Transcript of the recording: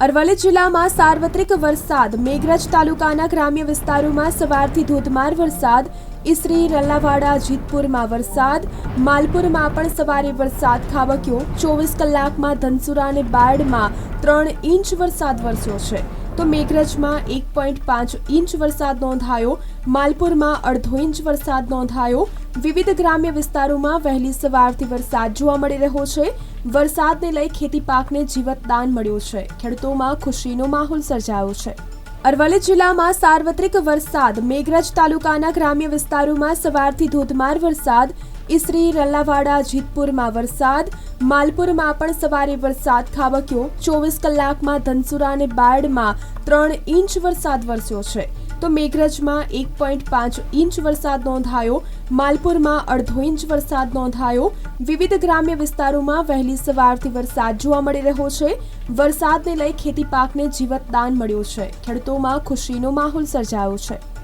અરવલ્લી જિલ્લામાં સાર્વત્રિક વરસાદ. મેઘરજ તાલુકાના ગ્રામ્ય વિસ્તારોમાં સવારથી ધોધમાર વરસાદ ઈસરી, રલ્લાવાડા, જીતપુરમાં વરસાદ. માલપુરમાં પણ સવારે વરસાદ ખાબક્યો. ચોવીસ કલાકમાં ધનસુરા અને બાયડમાં ત્રણ ઇંચ વરસાદ વરસ્યો છે. તો મેઘરજમાં એક પોઈન્ટ પાંચ ઇંચ વરસાદ નોંધાયો. માલપુરમાં અડધો ઇંચ વરસાદ નોંધાયો. વિવિધ ગ્રામ્ય વિસ્તારોમાં વહેલી સવારથી વરસાદ જોવા મળી રહ્યો છે. વરસાદને લઈ ખેતી પાકને જીવતદાન મળ્યું છે. ખેડૂતોમાં ખુશીનો માહોલ સર્જાયો છે. અરવલ્લી જિલ્લામાં સાર્વત્રિક વરસાદ. મેઘરજ તાલુકાના ગ્રામ્ય વિસ્તારોમાં સવારથી ધોધમાર વરસાદ. ઈસરી, રલ્લાવાડા, જીતપુરમાં વરસાદ. માલપુરમાં પણ સવારે વરસાદ ખાબક્યો. ચોવીસ કલાકમાં ધનસુરા અને બાયડમાં ત્રણ ઇંચ વરસાદ વરસ્યો છે. તો મેઘરજમાં એક પોઈન્ટ પાંચ ઇંચ વરસાદ નોંધાયો. માલપુરમાં અડધો ઇંચ વરસાદ નોંધાયો. વિવિધ ગ્રામ્ય વિસ્તારોમાં વહેલી સવારથી વરસાદ જોવા મળી રહ્યો છે. વરસાદને લઈ ખેતી પાકને જીવતદાન મળ્યું છે. ખેડૂતોમાં ખુશીનો માહોલ સર્જાયો છે.